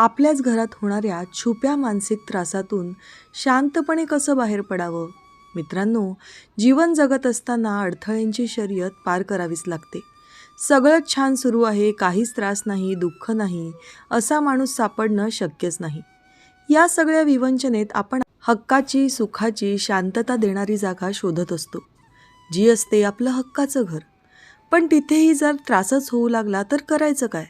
आपल्याच घरात होणाऱ्या छुप्या मानसिक त्रासातून शांतपणे कसं बाहेर पडावं? मित्रांनो जीवन जगत असताना अडथळ्यांची शर्यत पार करावीच लागते. सगळंच छान सुरू आहे काहीच त्रास नाही दुःख नाही असा माणूस सापडणं शक्यच नाही. या सगळ्या विवंचनेत आपण हक्काची सुखाची शांतता देणारी जागा शोधत असतो. जी असते आपलं हक्काचं घर. पण तिथेही जर त्रासच होऊ लागला तर करायचं काय?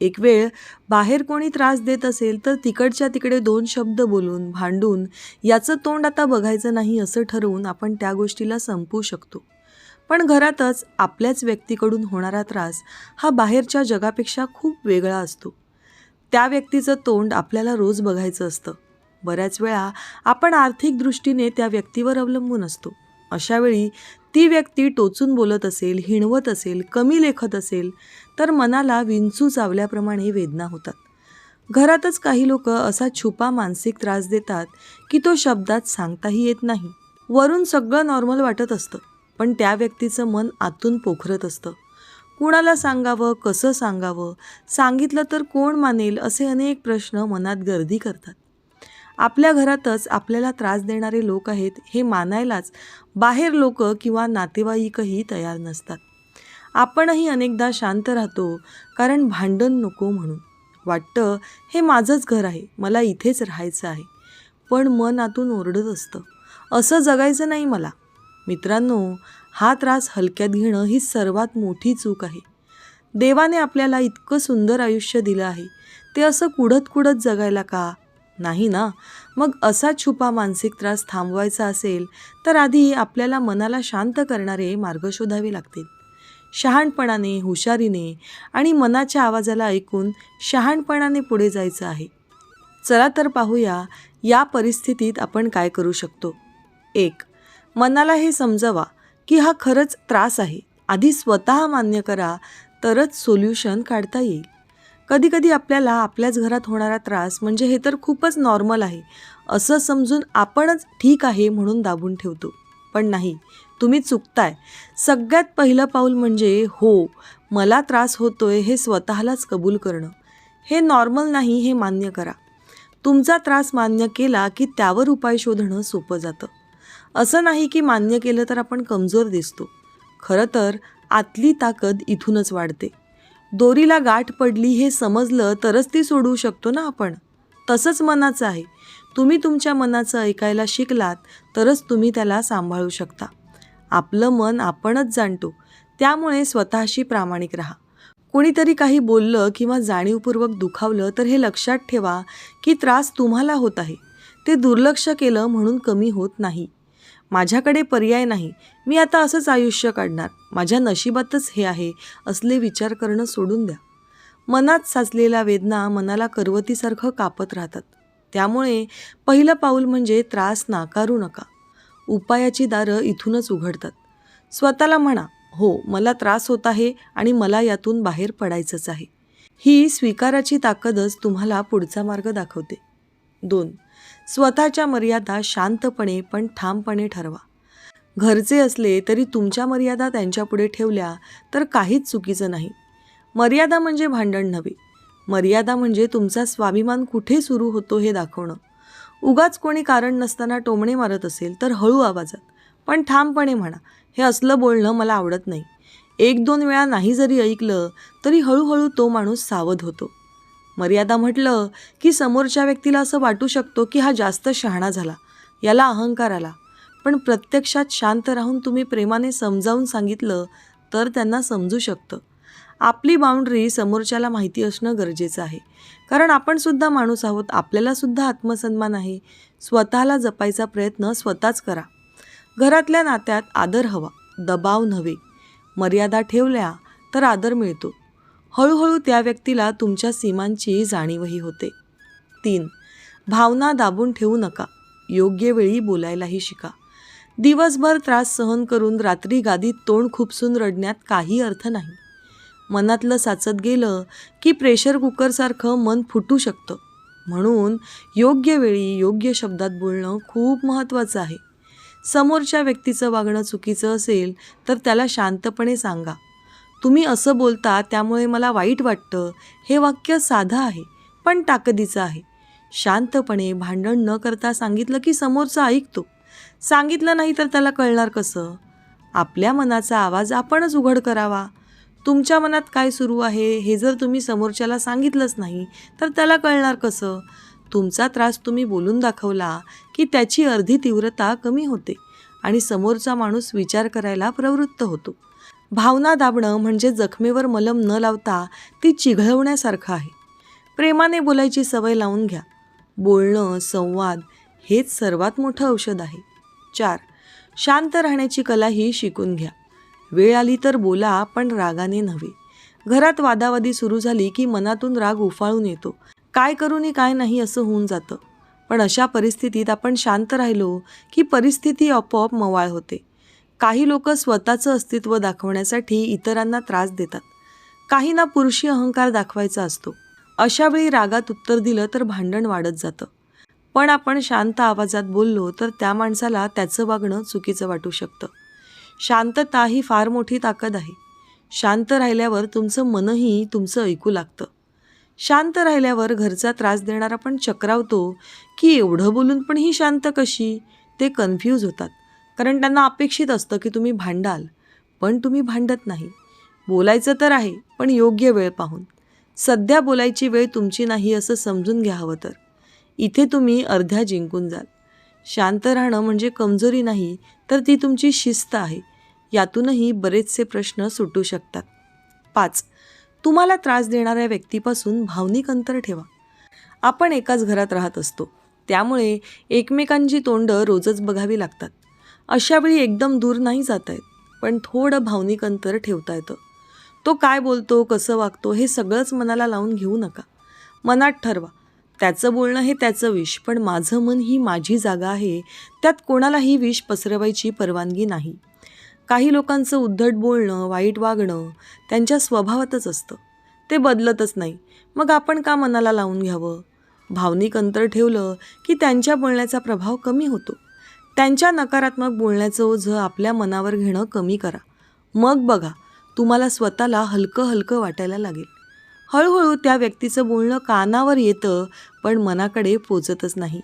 एक वेळ बाहेर कोणी त्रास देत असेल तर तिकडच्या तिकडे दोन शब्द बोलून भांडून याचं तोंड आता बघायचं नाही असं ठरवून आपण त्या गोष्टीला संपवू शकतो. पण घरातच आपल्याच व्यक्तीकडून होणारा त्रास हा बाहेरच्या जगापेक्षा खूप वेगळा असतो. त्या व्यक्तीचं तोंड आपल्याला रोज बघायचं असतं. बऱ्याच वेळा आपण आर्थिक दृष्टीने त्या व्यक्तीवर अवलंबून असतो. अशावेळी ती व्यक्ती टोचून बोलत असेल हिणवत असेल कमी लेखत असेल तर मनाला विंचू चावल्याप्रमाणे वेदना होतात. घरातच काही लोक असा छुपा मानसिक त्रास देतात की तो शब्दात सांगताही येत नाही. वरून सगळं नॉर्मल वाटत असतं पण त्या व्यक्तीचं मन आतून पोखरत असतं. कुणाला सांगावं कसं सांगावं सांगितलं तर कोण मानेल असे अनेक प्रश्न मनात गर्दी करतात. आपल्या घरातच आपल्याला त्रास देणारे लोक आहेत हे मानायलाच बाहेर लोक किंवा नातेवाईकही तयार नसतात. आपणही अनेकदा शांत राहतो कारण भांडण नको म्हणून. वाटतं हे माझंच घर आहे मला इथेच राहायचं आहे. पण मन आतून ओरडत असतं. असं जगायचं नाही मला. मित्रांनो हा त्रास हलक्यात घेणं ही सर्वात मोठी चूक आहे. देवाने आपल्याला इतकं सुंदर आयुष्य दिलं आहे. ते असं कुडत कुडत जगायला का? नाही ना? मग असा छुपा मानसिक त्रास थांबवायचा असेल तर आधी आपल्याला मनाला शांत करणारे मार्ग शोधावे लागतील. शहाणपणाने हुशारीने आणि मनाच्या आवाजाला ऐकून शहाणपणाने पुढे जायचं आहे. चला तर पाहूया या परिस्थितीत आपण काय करू शकतो. एक मनाला हे समजावा की हा खरंच त्रास आहे. आधी स्वतः मान्य करा तरच सोल्युशन काढता येईल. कधीकधी आपल्याला आपल्याच घरात होणारा त्रास म्हणजे हे तर खूपच नॉर्मल आहे. असं समजून आपणच ठीक आहे म्हणून दाबून ठेवतो. पण नाही तुम्ही चुकताय. सगळ्यात पहिलं पाऊल म्हणजे हो मला त्रास होतोय हे स्वतःलाच कबूल करणं. हे नॉर्मल नाही हे मान्य करा. तुमचा त्रास मान्य केला की त्यावर उपाय शोधणं सोपं जातं. असं नाही की मान्य केलं तर आपण कमजोर दिसतो. खरं तर आतली ताकद इथूनच वाढते. दोरीला गाठ पडली हे समजलं तरच ती सोडवू शकतो ना आपण. तसंच मनाचं आहे. तुम्ही तुमच्या मनाचं ऐकायला शिकलात तरच तुम्ही त्याला सांभाळू शकता. आपलं मन आपणच जाणतो. त्यामुळे स्वतःशी प्रामाणिक राहा. कोणीतरी काही बोललं किंवा जाणीवपूर्वक दुखावलं तर हे लक्षात ठेवा की त्रास तुम्हाला होत आहे. ते दुर्लक्ष केलं म्हणून कमी होत नाही. माझ्याकडे पर्याय नाही. मी आता असंच आयुष्य काढणार. माझ्या नशिबातच हे आहे असले विचार करणं सोडून द्या. मनात साचलेल्या वेदना मनाला करवतीसारखं कापत राहतात. त्यामुळे पहिलं पाऊल म्हणजे त्रास नाकारू नका. उपायाची दारं इथूनच उघडतात. स्वतःला म्हणा हो मला त्रास होत आहे आणि मला यातून बाहेर पडायचंच आहे. ही स्वीकाराची ताकदच तुम्हाला पुढचा मार्ग दाखवते. दोन स्वतःच्या मर्यादा शांतपणे पण ठामपणे ठरवा. घरचे असले तरी तुमच्या मर्यादा त्यांच्यापुढे ठेवल्या तर काहीच चुकीचं नाही. मर्यादा म्हणजे भांडण नव्हे. मर्यादा म्हणजे तुमचा स्वाभिमान कुठे सुरू होतो हे दाखवणं. उगाच कोणी कारण नसताना टोमणे मारत असेल तर हळू आवाजात पण ठामपणे म्हणा हे असलं बोलणं मला आवडत नाही. एक दोन वेळा नाही जरी ऐकलं तरी हळूहळू तो माणूस सावध होतो. मर्यादा म्हटलं की समोरच्या व्यक्तीला असं वाटू शकतो की हा जास्त शहाणा झाला. याला अहंकार आला. पण प्रत्यक्षात शांत राहून तुम्ही प्रेमाने समजावून सांगितलं तर त्यांना समजू शकतं. आपली बाउंड्री समोरच्याला माहिती असणं गरजेचं आहे. कारण आपण सुद्धा माणूस आहोत. आपल्यालासुद्धा आत्मसन्मान आहे. स्वतःला जपायचा प्रयत्न स्वतःच करा. घरातल्या नात्यात आदर हवा. दबाव नव्हे. मर्यादा ठेवल्या तर आदर मिळतो. हळूहळू त्या व्यक्तीला तुमच्या सीमांची जाणीवही होते. तीन भावना दाबून ठेवू नका. योग्य वेळी बोलायलाही शिका. दिवसभर त्रास सहन करून रात्री गादीत तोंड खुपसून रडण्यात काही अर्थ नाही. मनातलं साचत गेलं की प्रेशर कुकरसारखं मन फुटू शकतं. म्हणून योग्य वेळी योग्य शब्दात बोलणं खूप महत्त्वाचं आहे. समोरच्या व्यक्तीचं वागणं चुकीचं असेल तर त्याला शांतपणे सांगा. तुम्ही असं बोलता त्यामुळे मला वाईट वाटतं. हे वाक्य साधं आहे पण ताकदीचं आहे. शांतपणे भांडण न करता सांगितलं की समोरचा ऐकतो. सांगितलं नाही तर त्याला कळणार कसं? आपल्या मनाचा आवाज आपणच उघड करावा. तुमच्या मनात काय सुरू आहे हे जर तुम्ही समोरच्याला सांगितलंच नाही तर त्याला कळणार कसं? तुमचा त्रास तुम्ही बोलून दाखवला की त्याची अर्धी तीव्रता कमी होते आणि समोरचा माणूस विचार करायला प्रवृत्त होतो. भावना दाबणं म्हणजे जखमेवर मलम न लावता ती चिघळवण्यासारखं आहे. प्रेमाने बोलायची सवय लावून घ्या. बोलणं संवाद हेच सर्वात मोठं औषध आहे. चार शांत राहण्याची कला ही शिकून घ्या. वेळ आली तर बोला पण रागाने नव्हे. घरात वादावादी सुरू झाली की मनातून राग उफाळून येतो. काय करूनही काय नाही असं होऊन जातं. पण अशा परिस्थितीत आपण शांत राहिलो की परिस्थिती आपोआप मवाळ होते. काही लोक स्वतःचं अस्तित्व दाखवण्यासाठी इतरांना त्रास देतात. काहींना पुरुषी अहंकार दाखवायचा असतो. अशा वेळी रागात उत्तर दिलं तर भांडण वाढत जातं. पण आपण शांत आवाजात बोललो तर त्या माणसाला त्याचं वागणं चुकीचं वाटू शकतं. शांतता ही फार मोठी ताकद आहे. शांत राहिल्यावर तुमचं मनही तुमचं ऐकू लागतं. शांत राहिल्यावर घरचा त्रास देणारा पण चक्रावतो की एवढं बोलून पण ही शांत कशी? ते कन्फ्यूज होतात. कारण त्यांना अपेक्षित असतं की तुम्ही भांडाल पण तुम्ही भांडत नाही. बोलायचं तर आहे पण योग्य वेळ पाहून. सध्या बोलायची वेळ तुमची नाही असं समजून घ्या हवं तर. इथे तुम्ही अर्ध्या जिंकून जाल. शांत राहणं म्हणजे कमजोरी नाही तर ती तुमची शिस्त आहे. यातूनही बरेचसे प्रश्न सुटू शकतात. पाच. तुम्हाला त्रास देणाऱ्या व्यक्तीपासून भावनिक अंतर ठेवा. आपण एकाच घरात राहत असतो. त्यामुळे एकमेकांची तोंडं रोजच बघावी लागतात. अशावेळी एकदम दूर नाही जाता येत पण थोडं भावनिक अंतर ठेवता येतं. तो काय बोलतो कसं वागतो हे सगळंच मनाला लावून घेऊ नका. मनात ठरवा त्याचं बोलणं हे त्याचं विष पण माझं मन ही माझी जागा आहे त्यात कोणालाही विष पसरवायची परवानगी नाही. काही लोकांचं उद्धट बोलणं वाईट वागणं त्यांच्या स्वभावातच असतं. ते बदलतच नाही. मग आपण का मनाला लावून घ्यावं? भावनिक अंतर ठेवलं की त्यांच्या बोलण्याचा प्रभाव कमी होतो. त्यांच्या नकारात्मक बोलण्याचं ओझं आपल्या मनावर घेणं कमी करा. मग बघा तुम्हाला स्वतःला हलकं हलकं वाटायला लागेल. हळूहळू त्या व्यक्तीचं बोलणं कानावर येतं पण मनाकडे पोचतच नाही.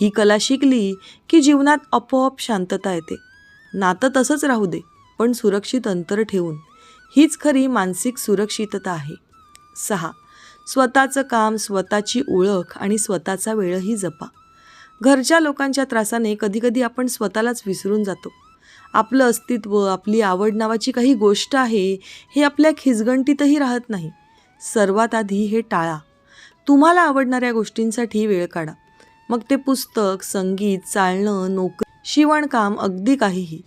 ही कला शिकली की जीवनात आपोआप शांतता येते. नातं तसंच राहू दे पण सुरक्षित अंतर ठेवून. हीच खरी मानसिक सुरक्षितता आहे. सहा. स्वतःचं काम स्वतःची ओळख आणि स्वतःचा वेळही जपा. घरच्या लोकांच्या त्रासाने कधीकधी आपण स्वतःलाच विसरून जातो. आपलं अस्तित्व आपली आवड नावाची काही गोष्ट आहे हे आपल्या खिचगंटीतही राहत नाही. सर्वात आधी हे टाळा. तुम्हाला आवडणाऱ्या गोष्टींसाठी वेळ काढा. मग ते पुस्तक संगीत चालणं नोकरी शिवणकाम अगदी काहीही.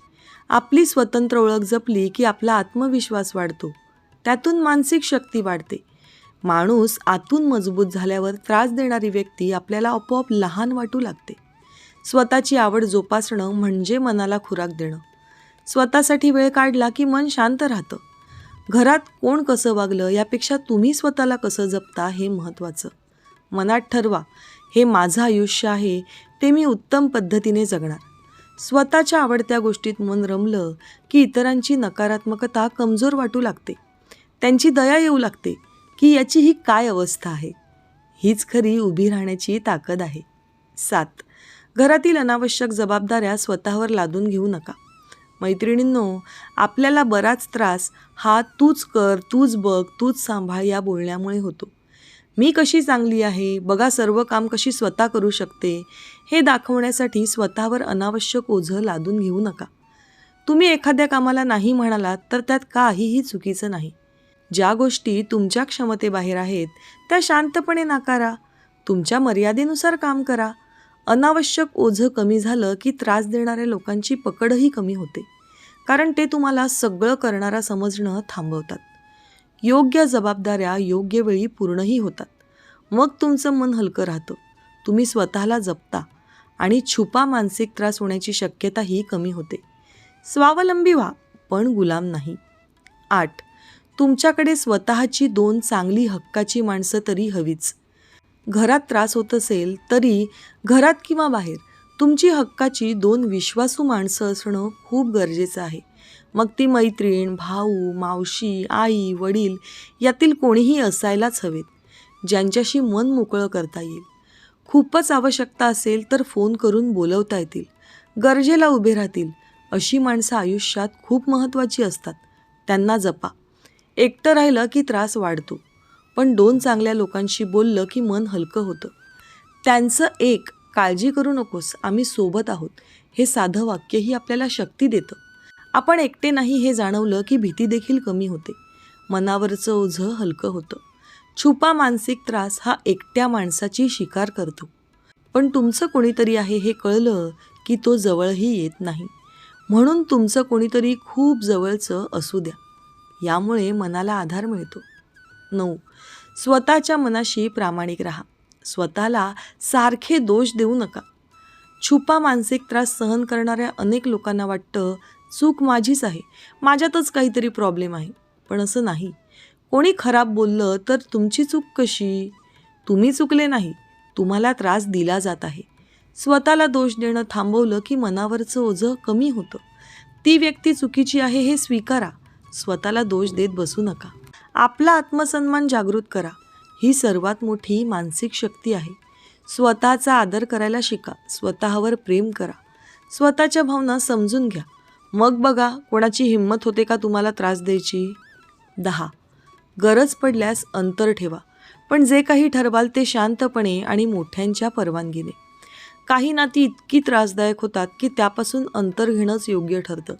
आपली स्वतंत्र ओळख जपली की आपला आत्मविश्वास वाढतो. त्यातून मानसिक शक्ती वाढते. माणूस आतून मजबूत झाल्यावर त्रास देणारी व्यक्ती आपल्याला आपोआप लहान वाटू लागते. स्वतःची आवड जोपासणं म्हणजे मनाला खुराक देणं. स्वतःसाठी वेळ काढला की मन शांत राहतं. घरात कोण कसं वागलं यापेक्षा तुम्ही स्वतःला कसं जपता हे महत्त्वाचं. मनात ठरवा हे माझं आयुष्य आहे ते मी उत्तम पद्धतीने जगणार. स्वतःच्या आवडत्या गोष्टीत मन रमलं की इतरांची नकारात्मकता कमजोर वाटू लागते. त्यांची दया येऊ लागते. की याची ही काय अवस्था आहे? हीच खरी उभी राहण्याची ताकद आहे. सात. घरातील अनावश्यक जबाबदाऱ्या स्वतःवर लादून घेऊ नका. मैत्रिणींनो आपल्याला बराच त्रास हा तूच कर तूच बघ तूच सांभाळ या बोलण्यामुळे होतो. मी कशी चांगली आहे? बघा सर्व काम कशी स्वतः करू शकते? हे दाखवण्यासाठी स्वतःवर अनावश्यक ओझं लादून घेऊ नका. तुम्ही एखाद्या कामाला नाही म्हणालात तर त्यात काहीही चुकीचं नाही. ज्या गोष्टी तुमच्या क्षमतेबाहेर आहेत त्या शांतपणे नाकारा. तुमच्या मर्यादेनुसार काम करा. अनावश्यक ओझं कमी झालं की त्रास देणाऱ्या लोकांची पकडही कमी होते. कारण ते तुम्हाला सगळं करणारा समजणं थांबवतात. योग्य जबाबदाऱ्या योग्य वेळी पूर्णही होतात. मग तुमचं मन हलकं राहतं. तुम्ही स्वतःला जपता आणि छुपा मानसिक त्रास होण्याची शक्यताही कमी होते. स्वावलंबी व्हा पण गुलाम नाही. आठ. तुमच्याकडे स्वतःची दोन चांगली हक्काची माणसं तरी हवीच. घरात त्रास होत असेल तरी घरात किंवा बाहेर तुमची हक्काची दोन विश्वासू माणसं असणं खूप गरजेचं आहे. मग ती मैत्रीण भाऊ मावशी आई वडील यातील कोणीही असायलाच हवेत ज्यांच्याशी मन मोकळं करता येईल. खूपच आवश्यकता असेल तर फोन करून बोलवता येतील. गरजेला उभे राहतील अशी माणसं आयुष्यात खूप महत्त्वाची असतात. त्यांना जपा. एकटं राहिलं की त्रास वाढतो. पण दोन चांगल्या लोकांशी बोललं की मन हलकं होतं. त्यांचं एक काळजी करू नकोस आम्ही सोबत आहोत. हे साधं वाक्यही आपल्याला शक्ती देतं. आपण एकटे नाही हे जाणवलं की भीती देखील कमी होते. मनावरचं ओझं हलकं होतं. छुपा मानसिक त्रास हा एकट्या माणसाची शिकार करतो. पण तुमचं कोणीतरी आहे हे कळलं की तो जवळही येत नाही. म्हणून तुमचं कोणीतरी खूप जवळचं असू द्या. यामुळे मनाला आधार मिळतो. नऊ. स्वतःच्या मनाशी प्रामाणिक राहा. स्वतःला सारखे दोष देऊ नका. छुपा मानसिक त्रास सहन करणाऱ्या अनेक लोकांना वाटतं चूक माझीच आहे. माझ्यातच काहीतरी प्रॉब्लेम आहे. पण असं नाही. कोणी खराब बोललं तर तुमची चूक कशी? तुम्ही चुकले नाही. तुम्हाला त्रास दिला जात आहे. स्वतःला दोष देणं थांबवलं की मनावरचं ओझं कमी होतं. ती व्यक्ती चुकीची आहे हे स्वीकारा. स्वतःला दोष देत बसू नका. आपला आत्मसन्मान जागृत करा. ही सर्वात मोठी मानसिक शक्ती आहे. स्वतःचा आदर करायला शिका. स्वतःवर प्रेम करा. स्वतःच्या भावना समजून घ्या. मग बघा कोणाची हिंमत होते का तुम्हाला त्रास द्यायची? दहा. गरज पडल्यास अंतर ठेवा. पण जे काही ठरवाल ते शांतपणे आणि मोठ्यांच्या परवानगीने. काही नाती इतकी त्रासदायक होतात की त्यापासून अंतर घेणंच योग्य ठरतं.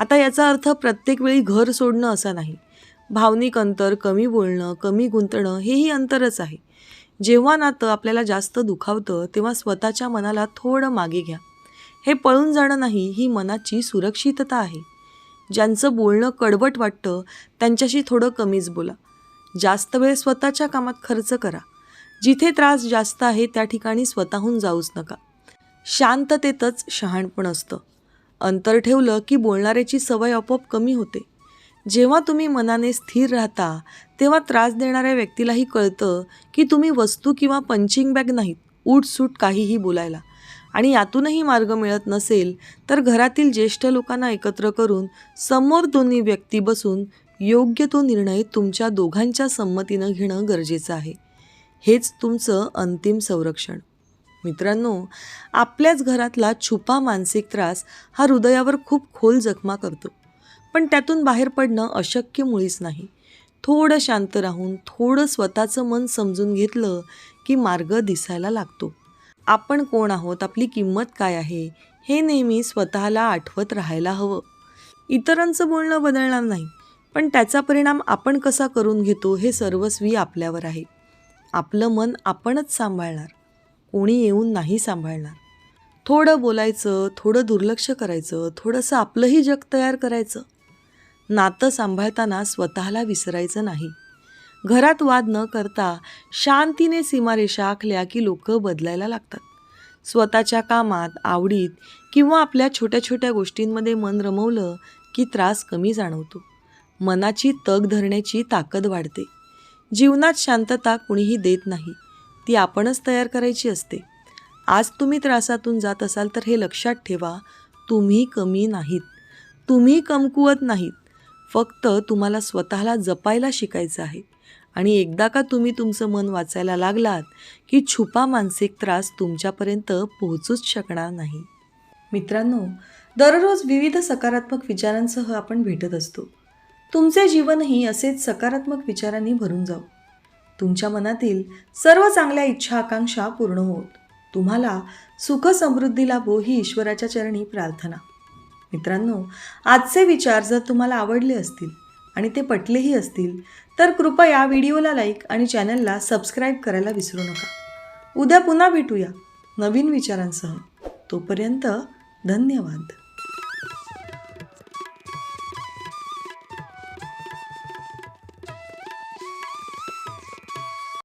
आता याचा अर्थ प्रत्येक वेळी घर सोडणं असा नाही. भावनिक अंतर कमी बोलणं कमी गुंतणं हेही अंतरच आहे. जेव्हा नातं आपल्याला जास्त दुखावतं तेव्हा स्वतःच्या मनाला थोडं मागे घ्या. हे पळून जाणं नाही ही मनाची सुरक्षितता आहे. ज्यांचं बोलणं कडवट वाटतं त्यांच्याशी थोडं कमीच बोला. जास्त वेळ स्वतःच्या कामात खर्च करा. जिथे त्रास जास्त आहे त्या ठिकाणी स्वतःहून जाऊच नका. शांततेतच शहाणपण असतं. अंतर ठेवलं की बोलणाऱ्याची सवय आपोआप कमी होते. जेव्हा तुम्ही मनाने स्थिर राहता तेव्हा त्रास देणाऱ्या व्यक्तीलाही कळतं की तुम्ही वस्तू किंवा पंचिंग बॅग नाहीत उठसूट काहीही बोलायला. आणि यातूनही मार्ग मिळत नसेल तर घरातील ज्येष्ठ लोकांना एकत्र करून समोर दोन्ही व्यक्ती बसून योग्य तो निर्णय तुमच्या दोघांच्या संमतीनं घेणं गरजेचं आहे. हेच तुमचं अंतिम संरक्षण. मित्रांनो आपल्याच घरातला छुपा मानसिक त्रास हा हृदयावर खूप खोल जखमा करतो. पण त्यातून बाहेर पडणं अशक्य मुळीच नाही. थोडं शांत राहून थोडं स्वतःचं मन समजून घेतलं की मार्ग दिसायला लागतो. आपण कोण आहोत? आपली किंमत काय आहे? हे नेहमी स्वतःला आठवत राहायला हवं. इतरांचं बोलणं बदलणार नाही पण त्याचा परिणाम आपण कसा करून घेतो हे सर्वस्वी आपल्यावर आहे. आपलं मन आपणच सांभाळणार. कोणी येऊन नाही सांभाळणार. थोडं बोलायचं थोडं दुर्लक्ष करायचं थोडंसं आपलंही जग तयार करायचं. नातं सांभाळताना स्वतःला विसरायचं नाही. घरात वाद न करता शांतीने सीमारेषा आखल्या की लोक बदलायला लागतात. स्वतःच्या कामात आवडीत किंवा आपल्या छोट्या छोट्या गोष्टींमध्ये मन रमवलं की त्रास कमी जाणवतो. मनाची तग धरण्याची ताकद वाढते. जीवनात शांतता कुणीही देत नाही. ती आपणच तयार करायची असते. आज तुम्ही त्रासातून जात असाल तर हे लक्षात ठेवा तुम्ही कमी नाहीत. तुम्ही कमकुवत नाहीत. फक्त तुम्हाला स्वतःला जपायला शिकायचं आहे. आणि एकदा का तुम्ही तुमचं मन वाचायला लागलात की छुपा मानसिक त्रास तुमच्यापर्यंत पोहोचूच शकणार नाही. मित्रांनो दररोज विविध सकारात्मक विचारांसह आपण भेटत असतो. तुमचे जीवनही असेच सकारात्मक विचारांनी भरून जाऊ तुमच्या मनातील सर्व चांगल्या इच्छा आकांक्षा पूर्ण होत. तुम्हाला सुख समृद्धी लाभो ही ईश्वराच्या चरणी प्रार्थना. मित्रांनो आजचे विचार जर तुम्हाला आवडले असतील आणि ते पटलेही असतील तर कृपया व्हिडिओला लाईक आणि चॅनलला सबस्क्राईब करायला विसरू नका. उद्या पुन्हा भेटूया नवीन विचारांसह. तोपर्यंत धन्यवाद.